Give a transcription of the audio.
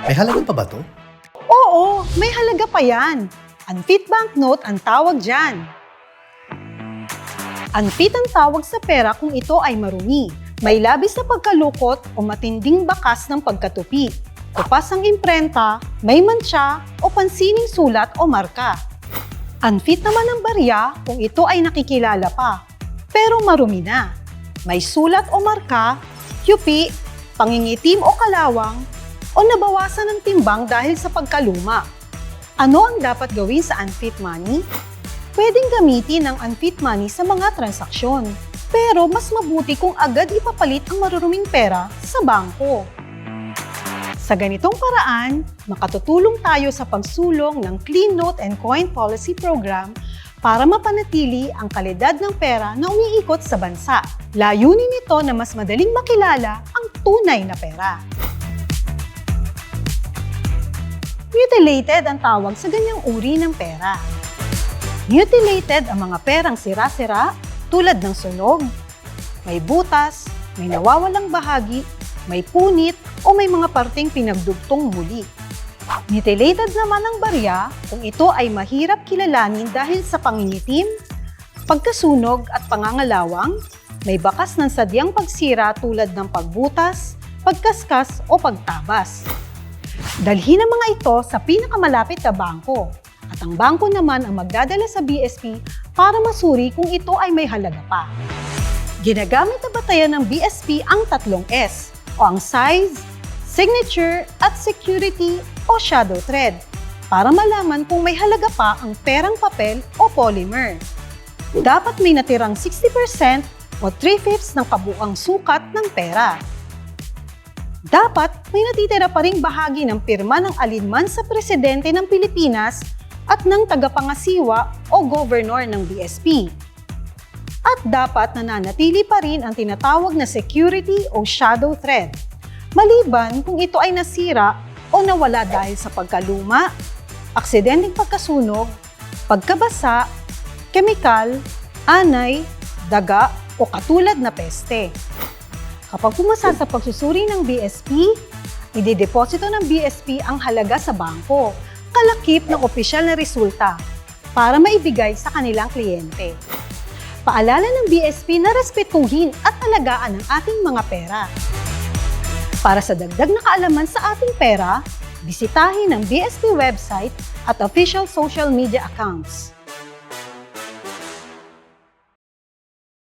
May halaga pa ba to? Oo, may halaga pa yan. Unfit banknote ang tawag dyan. Unfit ang tawag sa pera kung ito ay marumi, may labis na pagkalukot o matinding bakas ng pagkatupi. Kupas ang imprenta, may mantsa o pansining sulat o marka. Unfit naman ang barya kung ito ay nakikilala pa, pero marumi na. May sulat o marka, yupi, pangingitim o kalawang, o nabawasan ng timbang dahil sa pagkaluma. Ano ang dapat gawin sa unfit money? Pwedeng gamitin ang unfit money sa mga transaksyon. Pero mas mabuti kung agad ipapalit ang maruruming pera sa bangko. Sa ganitong paraan, makatutulong tayo sa pagsulong ng Clean Note and Coin Policy Program para mapanatili ang kalidad ng pera na umiikot sa bansa. Layunin nito na mas madaling makilala ang tunay na pera. Mutilated ang tawag sa ganyang uri ng pera. Mutilated ang mga perang sira-sira tulad ng sunog, may butas, may nawawalang bahagi, may punit o may mga parteng pinagdugtong muli. Mutilated naman ang barya kung ito ay mahirap kilalanin dahil sa pangingitim, pagkasunog at pangangalawang, may bakas ng sadyang pagsira tulad ng pagbutas, pagkaskas o pagtabas. Dalhin ang mga ito sa pinakamalapit na bangko at ang bangko naman ang magdadala sa BSP para masuri kung ito ay may halaga pa. Ginagamit na batayan ng BSP ang tatlong S o ang size, signature at security o shadow thread para malaman kung may halaga pa ang perang papel o polymer. Dapat may natirang 60% o 3-fifths ng kabuang sukat ng pera. Dapat may natitira pa ring bahagi ng pirma ng alinman sa presidente ng Pilipinas at ng tagapangasiwa o governor ng BSP. At dapat nananatili pa rin ang tinatawag na security o shadow thread, maliban kung ito ay nasira o nawala dahil sa pagkaluma, aksidenteng pagkasunog, pagkabasa, kemikal, anay, daga o katulad na peste. Kapag pumasa sa pagsusuri ng BSP, idedeposito ng BSP ang halaga sa bangko, kalakip ng opisyal na resulta, para maibigay sa kanilang kliyente. Paalala ng BSP na respetuhin at alagaan ang ating mga pera. Para sa dagdag na kaalaman sa ating pera, bisitahin ang BSP website at official social media accounts.